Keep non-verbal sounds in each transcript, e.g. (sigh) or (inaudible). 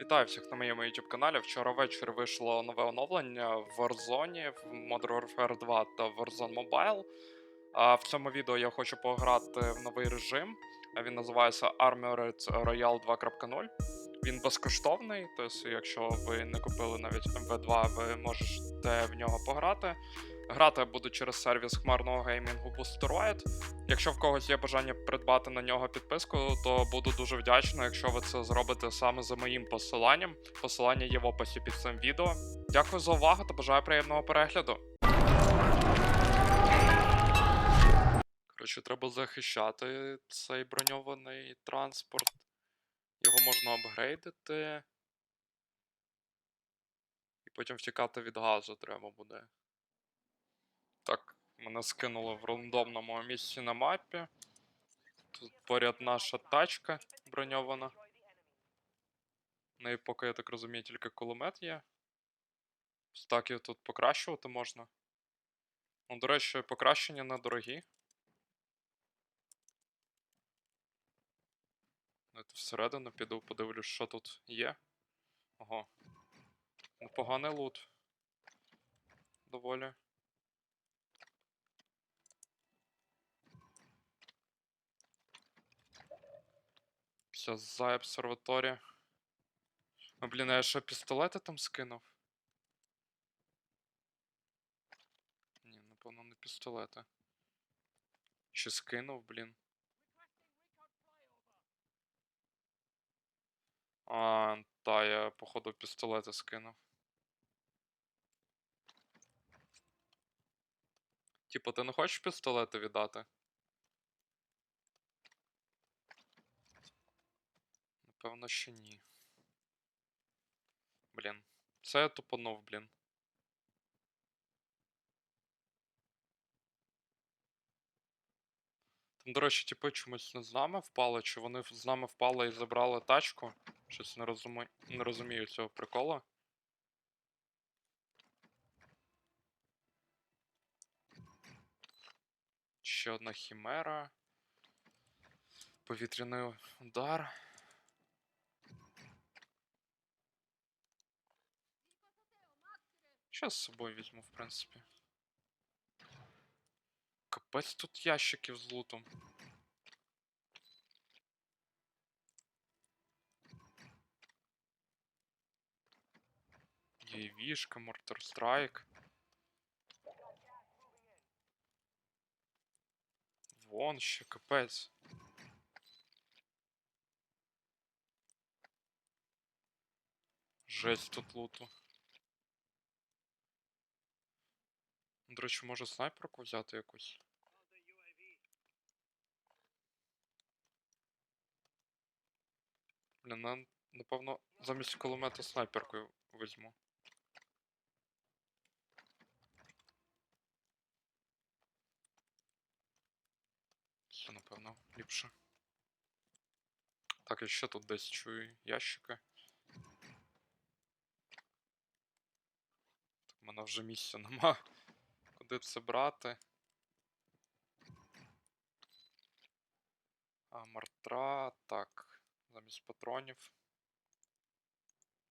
Вітаю всіх на моєму YouTube каналі. Вчора ввечері вийшло нове оновлення в Warzone, в Modern Warfare 2 та в Warzone Mobile. А в цьому відео я хочу пограти в новий режим. Він називається Armored Royale 2.0. Він безкоштовний, тобто, якщо ви не купили навіть MV2, ви можете в нього пограти. Грати я буду через сервіс хмарного геймінгу Boosteroid. Якщо в когось є бажання придбати на нього підписку, то буду дуже вдячний, якщо ви це зробите саме за моїм посиланням. Посилання є в описі під цим відео. Дякую за увагу та бажаю приємного перегляду. Коротше, треба захищати цей броньований транспорт. Його можна апгрейдити. І потім втікати від газу треба буде. Мене скинуло в рандомному місці на мапі. Тут поряд наша тачка броньована. В неї поки, я так розумію, тільки кулемет є. Стаків тут покращувати можна. Ну, до речі, покращення недорогі. Давайте всередину піду, подивлюсь, що тут є. Ого. Непоганий лут. Доволі. Все, за обсерваторія. А, блін, а я що пістолети там скинув? Ні, напевно, не пістолети. Чи скинув, блін. А, та, я, походу, пістолети скинув. Типа, ти не хочеш пістолети віддати? Напевно, ще ні. Блін. Це я тупанув, блін. Там, до речі, типи чомусь не з нами впали, чи вони з нами впали і забрали тачку? Щось не, розумі... не розумію цього прикола. Ще одна хімера. Повітряний удар. Що з собою візьму, в принципі. Капець тут ящиків з лутом. Євішка, Мортар Страйк. Вон ще капець. Жесть тут луту. До речі, може снайперку взяти якусь? Блін, на- напевно, замість кулемета снайперкою візьму. Це, напевно, ліпше. Так, я ще тут десь чую ящики. Так, в мене вже місця нема. Куди це брати? А, мартра, так. Замість патронів.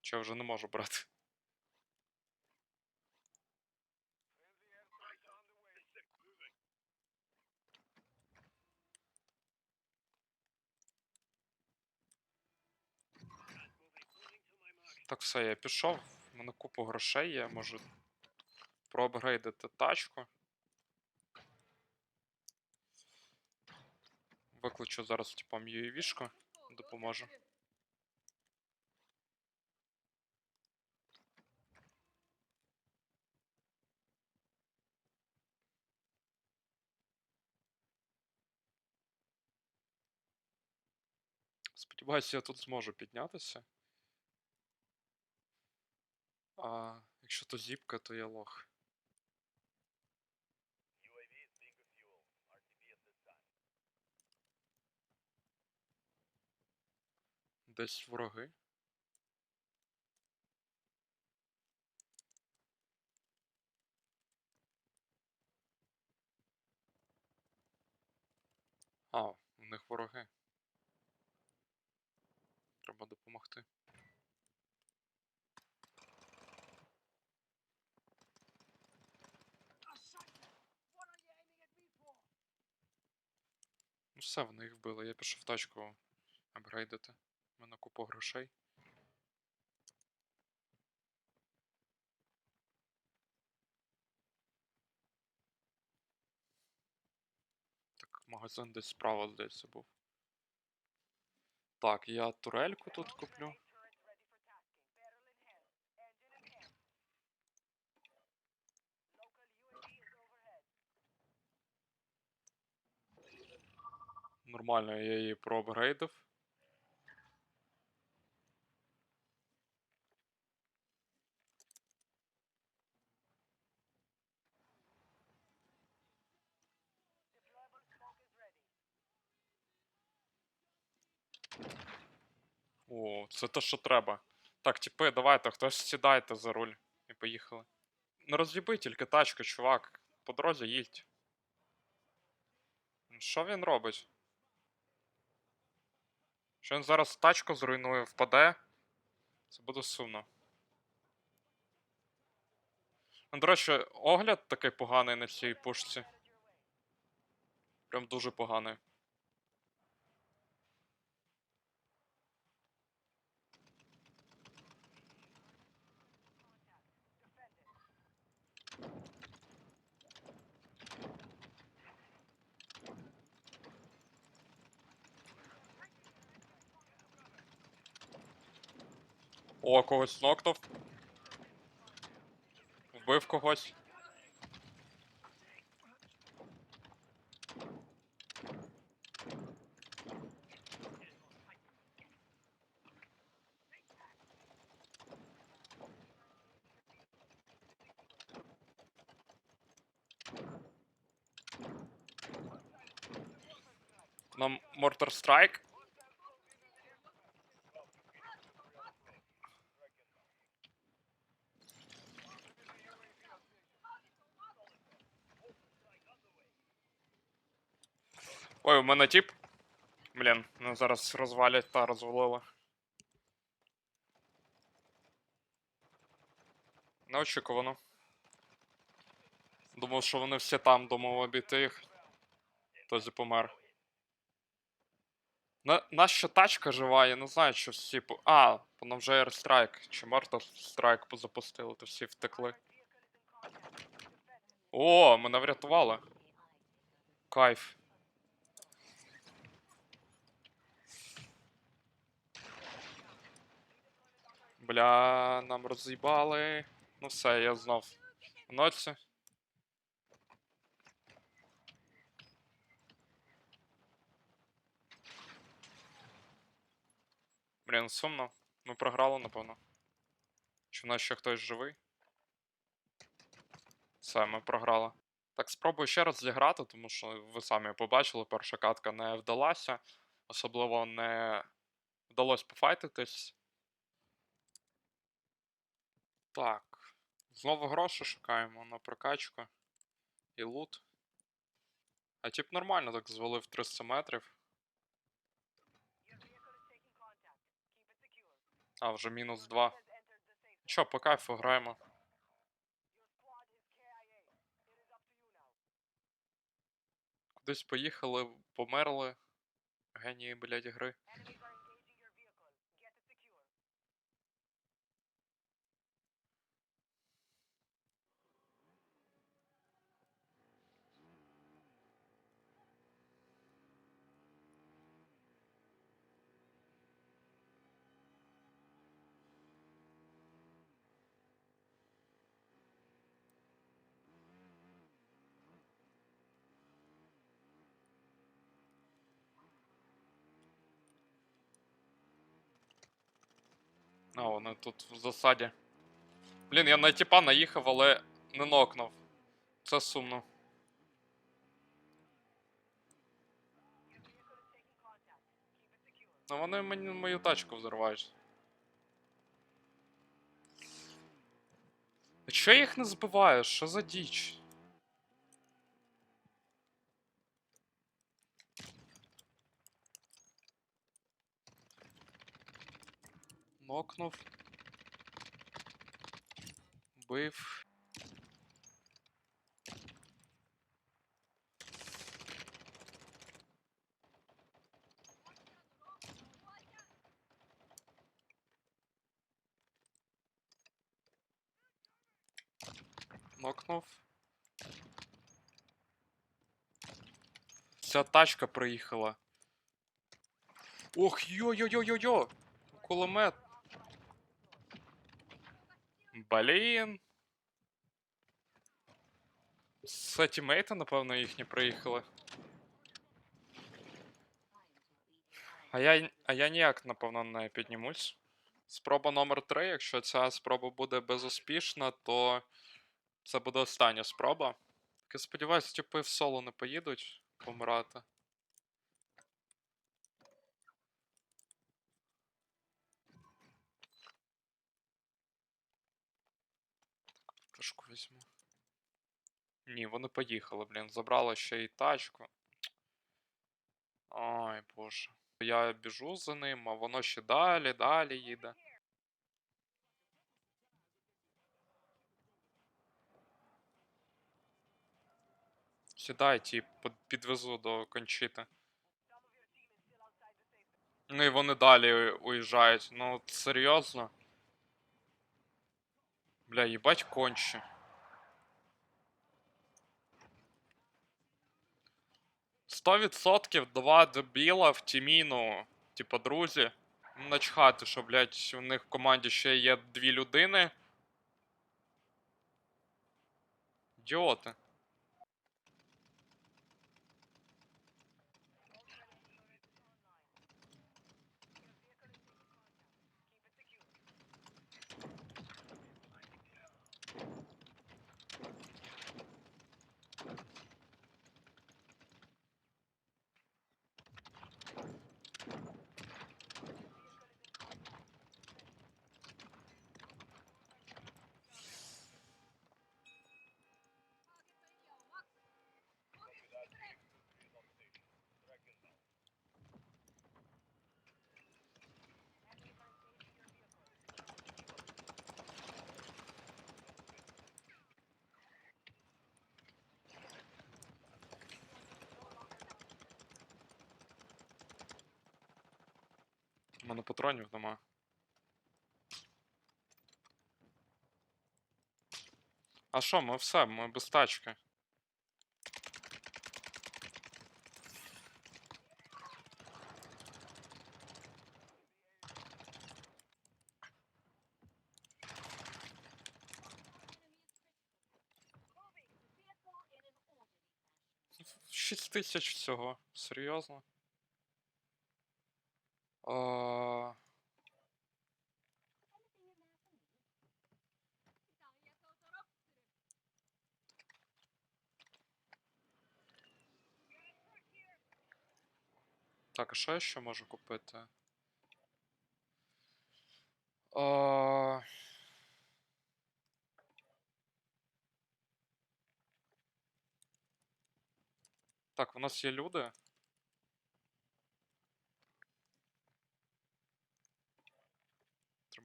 Чи я вже не можу брати? Так, все, я пішов. У мене купу грошей є, можу проапгрейдити тачку. Викличу зараз типом UAV-шку, допоможу. Сподіваюся, я тут зможу піднятися. А якщо то зіпка, то я лох. десь вороги. А, у них вороги. Треба допомогти. Ну все, вони їх вбили. Я пішов тачку апгрейдити. У мене купа грошей. Так, магазин десь справа, здається, був. Так, я турельку тут куплю. Нормально, я її проапгрейдив. Це те, що треба. Так, типи, давайте, хтось сідайте за руль і поїхали. Не роз'їби тільки тачку, чувак. По дорозі їдь. Що він робить? Що він зараз тачку зруйнує, впаде? Це буде сумно. Ну, до речі, огляд такий поганий на цій пушці. Прям дуже поганий. О, когось нокнув. Вбив когось. Нам Mortar Strike. Ой, у мене тип. Блін, ну зараз розвалять та розвалили. Неочікувано. Думав, що вони всі там, думав обійти їх. Тозі помер. На, наша тачка жива, я не знаю, що всі по. А, воно вже Airstrike. Чи Mortal Strike позапустили, то всі втекли. О, мене врятували. Кайф. Бля, нам роз'їбали. Ну все, я знов в ноці. Блін, сумно. Ми програли, напевно. Чи в нас ще хтось живий? Все, ми програли. Так, спробую ще раз зіграти, тому що ви самі побачили, перша катка не вдалася. Особливо не вдалося пофайтитись. Так. Знову гроші шукаємо на прокачку. І лут. А тип нормально так звалив 300 метрів. А, вже мінус 2. Що, по кайфу граємо. Кудись поїхали, померли. Генії, блядь, гри. А, вони тут в засаді. Блін, я на тіпа наїхав, але не нокнув. Це сумно. Ну вони мені мою тачку взривають. А чого я їх не збиваю? Що за діч? нокнув. Бив. Нокнув. Вся тачка приїхала. Ох, йо-йо-йо-йо-йо! Кулемет. Блін. Тімейти, напевно, їхні приїхали. А я, а я ніяк, напевно, не піднімусь. Спроба номер 3. Якщо ця спроба буде безуспішна, то це буде остання спроба. Я сподіваюся, типи в соло не поїдуть помирати. Так, пушку візьму. Ні, вони поїхали, блін. Забрали ще й тачку. Ой, боже. Я біжу за ним, а воно ще далі, далі їде. Сідай, тіп, підвезу до кончити. Ну і вони далі уїжджають. Ну, серйозно. Бля, їбать конче. Сто відсотків два дебіла в тімі, ну, типа, друзі. Начхати, що, блядь, у них в команді ще є дві людини. Ідіоти. Мене патронів нема. А що, ми все, ми без тачки. Шість тисяч всього. Серйозно? А... Так, а що я ще можу купити? А... Так, у нас є люди.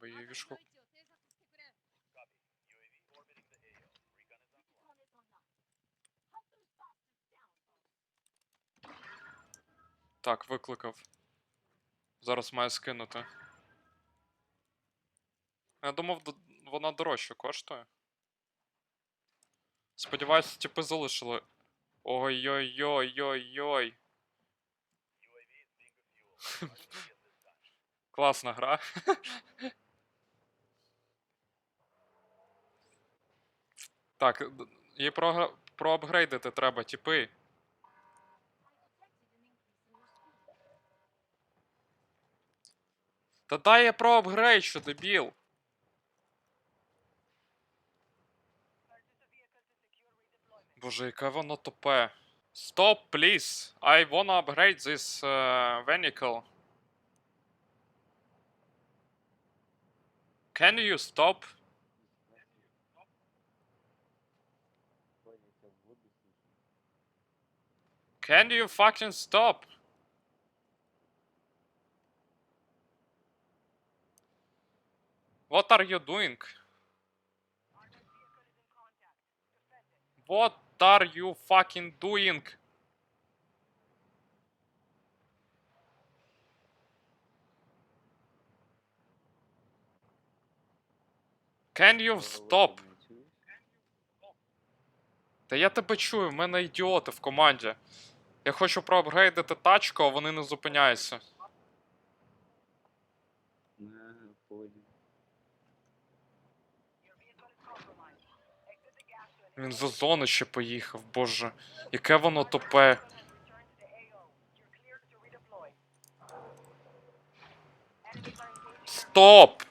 Треба. Так, викликав. Зараз має скинути. Я думав, вона дорожче коштує. Сподіваюсь, типи залишили. Ой-ой-ой-ой-ой. (laughs) Класна гра. (laughs) Так, д- її програ- проапгрейдити треба, типи. Та дай я проапгрейд, що дебіл. Боже, яке воно тупе. Stop, please. I wanna upgrade this uh, vehicle. Can you stop? Can you fucking stop? What are you doing? What are you fucking doing? Can you stop? Та я тебе чую, в мене ідіоти в команді. Я хочу проапгрейдити тачку, а вони не зупиняються. На полі. Він за зону ще поїхав, боже. Яке воно тупе. Стоп!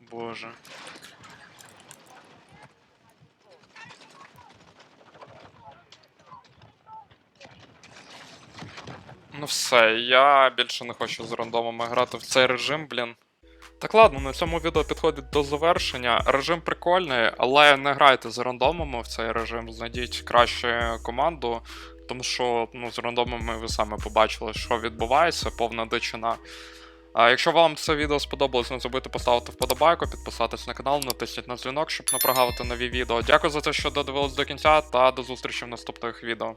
Боже. Ну все, я більше не хочу з рандомами грати в цей режим, блін. Так ладно, на цьому відео підходить до завершення. Режим прикольний, але не грайте з рандомами в цей режим, знайдіть краще команду, тому що ну, з рандомами ви саме побачили, що відбувається, повна дичина. А якщо вам це відео сподобалось, не забудьте поставити вподобайку, підписатись на канал, натисніть на дзвінок, щоб не прогавити нові відео. Дякую за те, що додивились до кінця, та до зустрічі в наступних відео.